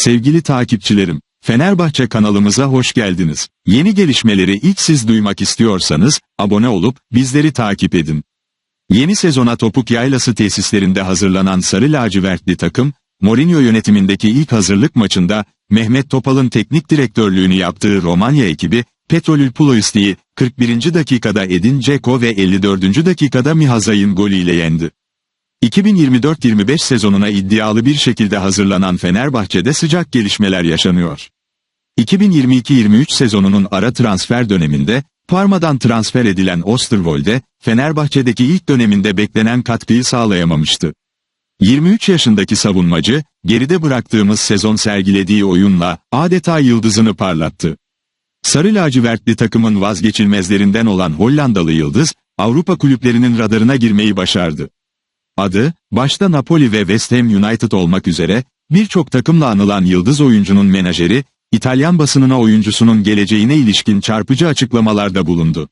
Sevgili takipçilerim, Fenerbahçe kanalımıza hoş geldiniz. Yeni gelişmeleri ilk siz duymak istiyorsanız, abone olup, bizleri takip edin. Yeni sezona Topuk Yaylası tesislerinde hazırlanan Sarı Lacivertli takım, Mourinho yönetimindeki ilk hazırlık maçında, Mehmet Topal'ın teknik direktörlüğünü yaptığı Romanya ekibi, Petrolül Ploisti'yi 41. dakikada Edin Dzeko ve 54. dakikada Mihazay'ın golüyle yendi. 2024-25 sezonuna iddialı bir şekilde hazırlanan Fenerbahçe'de sıcak gelişmeler yaşanıyor. 2022-23 sezonunun ara transfer döneminde, Parma'dan transfer edilen Osterwolde, Fenerbahçe'deki ilk döneminde beklenen katkıyı sağlayamamıştı. 23 yaşındaki savunmacı, geride bıraktığımız sezon sergilediği oyunla adeta yıldızını parlattı. Sarı lacivertli takımın vazgeçilmezlerinden olan Hollandalı Yıldız, Avrupa kulüplerinin radarına girmeyi başardı. Adı, başta Napoli ve West Ham United olmak üzere, birçok takımla anılan Yıldız oyuncunun menajeri, İtalyan basınına oyuncusunun geleceğine ilişkin çarpıcı açıklamalarda bulundu.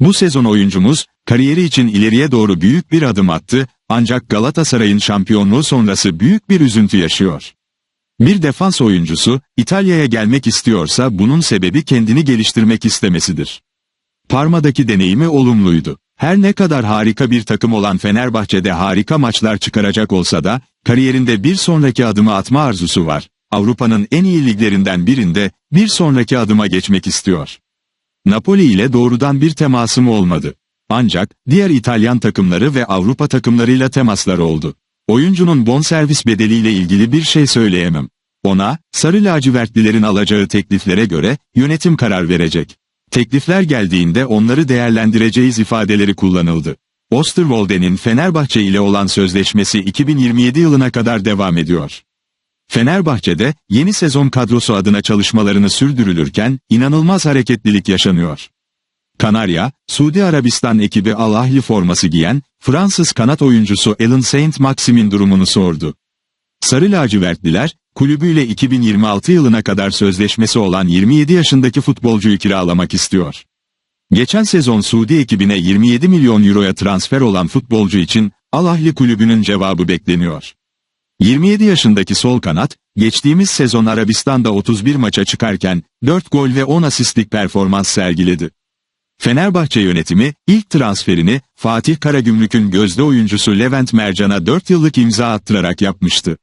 Bu sezon oyuncumuz, kariyeri için ileriye doğru büyük bir adım attı, ancak Galatasaray'ın şampiyonluğu sonrası büyük bir üzüntü yaşıyor. Bir defans oyuncusu, İtalya'ya gelmek istiyorsa bunun sebebi kendini geliştirmek istemesidir. Parma'daki deneyimi olumluydu. Her ne kadar harika bir takım olan Fenerbahçe'de harika maçlar çıkaracak olsa da, kariyerinde bir sonraki adımı atma arzusu var. Avrupa'nın en iyi liglerinden birinde, bir sonraki adıma geçmek istiyor. Napoli ile doğrudan bir temasım olmadı. Ancak, diğer İtalyan takımları ve Avrupa takımlarıyla temaslar oldu. Oyuncunun bonservis bedeliyle ilgili bir şey söyleyemem. Ona, sarı lacivertlilerin alacağı tekliflere göre, yönetim karar verecek. Teklifler geldiğinde onları değerlendireceğiz ifadeleri kullanıldı. Osterwolde'nin Fenerbahçe ile olan sözleşmesi 2027 yılına kadar devam ediyor. Fenerbahçe'de yeni sezon kadrosu adına çalışmalarını sürdürülürken inanılmaz hareketlilik yaşanıyor. Kanarya, Suudi Arabistan ekibi Al Ahly forması giyen Fransız kanat oyuncusu Alan Saint Maximin durumunu sordu. Sarı lacivertliler, kulübüyle 2026 yılına kadar sözleşmesi olan 27 yaşındaki futbolcuyu kiralamak istiyor. Geçen sezon Suudi ekibine 27 milyon euroya transfer olan futbolcu için Al Ahly kulübünün cevabı bekleniyor. 27 yaşındaki sol kanat, geçtiğimiz sezon Arabistan'da 31 maça çıkarken 4 gol ve 10 asistlik performans sergiledi. Fenerbahçe yönetimi, ilk transferini Fatih Karagümrük'ün gözde oyuncusu Levent Mercan'a 4 yıllık imza attırarak yapmıştı.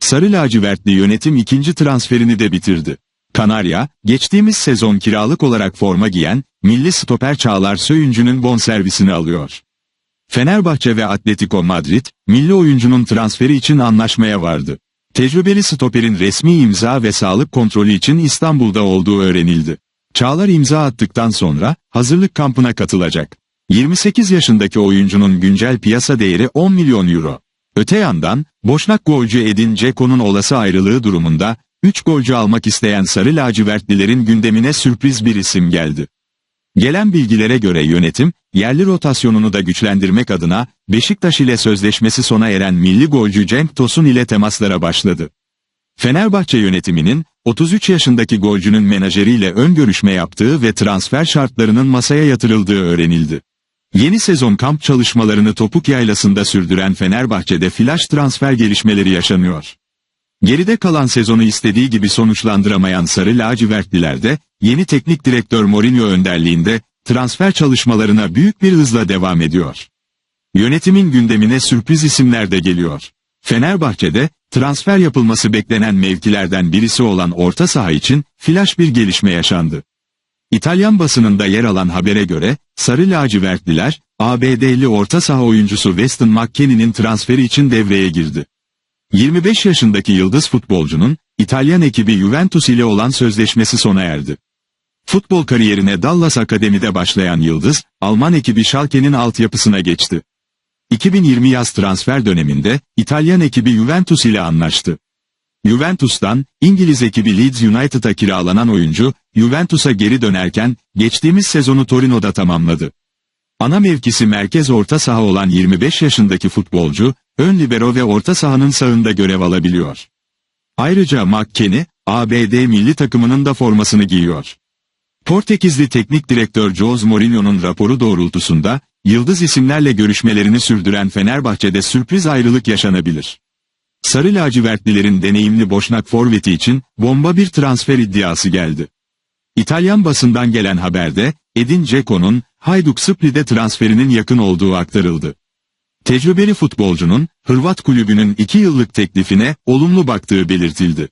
Sarı lacivertli yönetim ikinci transferini de bitirdi. Kanarya, geçtiğimiz sezon kiralık olarak forma giyen, milli stoper Çağlar Söyüncü'nün bonservisini alıyor. Fenerbahçe ve Atletico Madrid, milli oyuncunun transferi için anlaşmaya vardı. Tecrübeli stoperin resmi imza ve sağlık kontrolü için İstanbul'da olduğu öğrenildi. Çağlar imza attıktan sonra, hazırlık kampına katılacak. 28 yaşındaki oyuncunun güncel piyasa değeri 10 milyon euro. Öte yandan, Boşnak golcü Edin Dzeko'nun olası ayrılığı durumunda, 3 golcü almak isteyen Sarı Lacivertlilerin gündemine sürpriz bir isim geldi. Gelen bilgilere göre yönetim, yerli rotasyonunu da güçlendirmek adına, Beşiktaş ile sözleşmesi sona eren milli golcü Cenk Tosun ile temaslara başladı. Fenerbahçe yönetiminin, 33 yaşındaki golcünün menajeriyle ön görüşme yaptığı ve transfer şartlarının masaya yatırıldığı öğrenildi. Yeni sezon kamp çalışmalarını Topuk Yaylası'nda sürdüren Fenerbahçe'de flash transfer gelişmeleri yaşanıyor. Geride kalan sezonu istediği gibi sonuçlandıramayan Sarı Lacivertliler de, yeni teknik direktör Mourinho önderliğinde, transfer çalışmalarına büyük bir hızla devam ediyor. Yönetimin gündemine sürpriz isimler de geliyor. Fenerbahçe'de, transfer yapılması beklenen mevkilerden birisi olan orta saha için, flash bir gelişme yaşandı. İtalyan basınında yer alan habere göre, Sarı lacivertliler, ABD'li orta saha oyuncusu Weston McKennie'nin transferi için devreye girdi. 25 yaşındaki yıldız futbolcunun, İtalyan ekibi Juventus ile olan sözleşmesi sona erdi. Futbol kariyerine Dallas Akademi'de başlayan Yıldız, Alman ekibi Schalke'nin altyapısına geçti. 2020 yaz transfer döneminde, İtalyan ekibi Juventus ile anlaştı. Juventus'tan, İngiliz ekibi Leeds United'a kiralanan oyuncu, Juventus'a geri dönerken, geçtiğimiz sezonu Torino'da tamamladı. Ana mevkisi merkez orta saha olan 25 yaşındaki futbolcu, ön libero ve orta sahanın sağında görev alabiliyor. Ayrıca McKennie, ABD milli takımının da formasını giyiyor. Portekizli teknik direktör Jose Mourinho'nun raporu doğrultusunda, yıldız isimlerle görüşmelerini sürdüren Fenerbahçe'de sürpriz ayrılık yaşanabilir. Sarı lacivertlilerin deneyimli boşnak forveti için bomba bir transfer iddiası geldi. İtalyan basından gelen haberde Edin Dzeko'nun Hajduk Split'e transferinin yakın olduğu aktarıldı. Tecrübeli futbolcunun Hırvat kulübünün 2 yıllık teklifine olumlu baktığı belirtildi.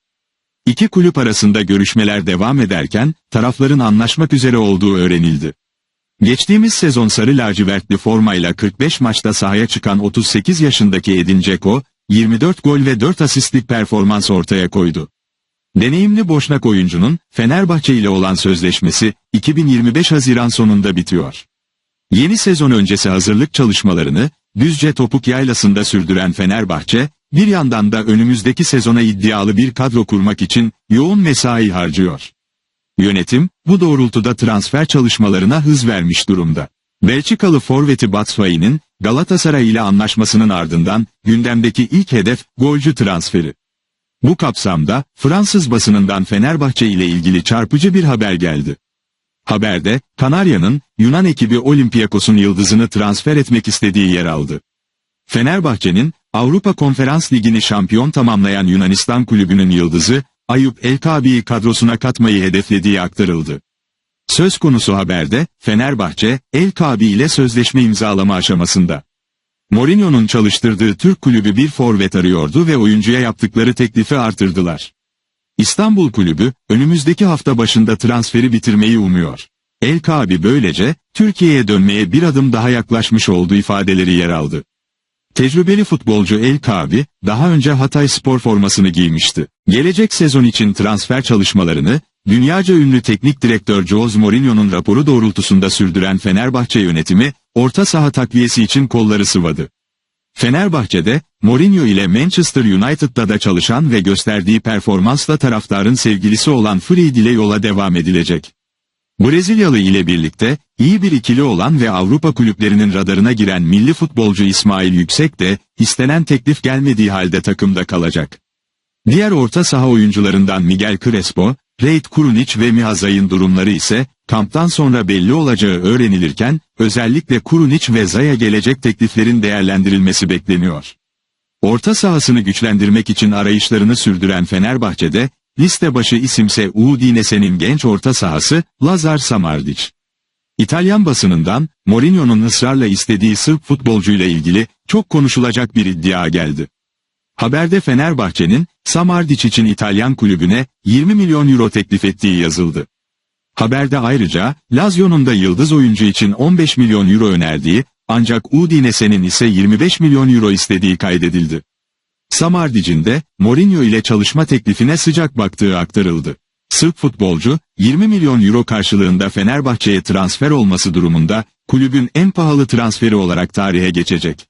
İki kulüp arasında görüşmeler devam ederken tarafların anlaşmak üzere olduğu öğrenildi. Geçtiğimiz sezon sarı lacivertli formayla 45 maçta sahaya çıkan 38 yaşındaki Edin Dzeko, 24 gol ve 4 asistlik performans ortaya koydu. Deneyimli boşnak oyuncunun Fenerbahçe ile olan sözleşmesi 2025 Haziran sonunda bitiyor. Yeni sezon öncesi hazırlık çalışmalarını Düzce Topuk Yaylası'nda sürdüren Fenerbahçe, bir yandan da önümüzdeki sezona iddialı bir kadro kurmak için yoğun mesai harcıyor. Yönetim, bu doğrultuda transfer çalışmalarına hız vermiş durumda. Belçikalı forveti Batshuayi'nin Galatasaray ile anlaşmasının ardından gündemdeki ilk hedef golcü transferi. Bu kapsamda Fransız basınından Fenerbahçe ile ilgili çarpıcı bir haber geldi. Haberde Kanarya'nın Yunan ekibi Olympiakos'un yıldızını transfer etmek istediği yer aldı. Fenerbahçe'nin Avrupa Konferans Ligi'ni şampiyon tamamlayan Yunanistan kulübünün yıldızı Ayup Elkabi'yi kadrosuna katmayı hedeflediği aktarıldı. Söz konusu haberde Fenerbahçe Elkabi ile sözleşme imzalama aşamasında. Mourinho'nun çalıştırdığı Türk kulübü bir forvet arıyordu ve oyuncuya yaptıkları teklifi artırdılar. İstanbul kulübü önümüzdeki hafta başında transferi bitirmeyi umuyor. Elkabi böylece Türkiye'ye dönmeye bir adım daha yaklaşmış olduğu ifadeleri yer aldı. Tecrübeli futbolcu El Kabi, daha önce Hatay spor formasını giymişti. Gelecek sezon için transfer çalışmalarını, dünyaca ünlü teknik direktör Jose Mourinho'nun raporu doğrultusunda sürdüren Fenerbahçe yönetimi, orta saha takviyesi için kolları sıvadı. Fenerbahçe'de, Mourinho ile Manchester United'da da çalışan ve gösterdiği performansla taraftarın sevgilisi olan Fred ile yola devam edilecek. Brezilyalı ile birlikte, iyi bir ikili olan ve Avrupa kulüplerinin radarına giren milli futbolcu İsmail Yüksek de, istenen teklif gelmediği halde takımda kalacak. Diğer orta saha oyuncularından Miguel Crespo, Reid Kurunic ve Mihazay'ın durumları ise, kamptan sonra belli olacağı öğrenilirken, özellikle Kurunic ve Zaya gelecek tekliflerin değerlendirilmesi bekleniyor. Orta sahasını güçlendirmek için arayışlarını sürdüren Fenerbahçe'de, liste başı isimse Udinese'nin genç orta sahası, Lazar Samardic. İtalyan basınından, Mourinho'nun ısrarla istediği Sırp futbolcuyla ilgili, çok konuşulacak bir iddia geldi. Haberde Fenerbahçe'nin, Samardic için İtalyan kulübüne 20 milyon euro teklif ettiği yazıldı. Haberde ayrıca, Lazio'nun da yıldız oyuncu için 15 milyon euro önerdiği, ancak Udinese'nin ise 25 milyon euro istediği kaydedildi. Samardic'in de Mourinho ile çalışma teklifine sıcak baktığı aktarıldı. Sırp futbolcu, 20 milyon euro karşılığında Fenerbahçe'ye transfer olması durumunda, kulübün en pahalı transferi olarak tarihe geçecek.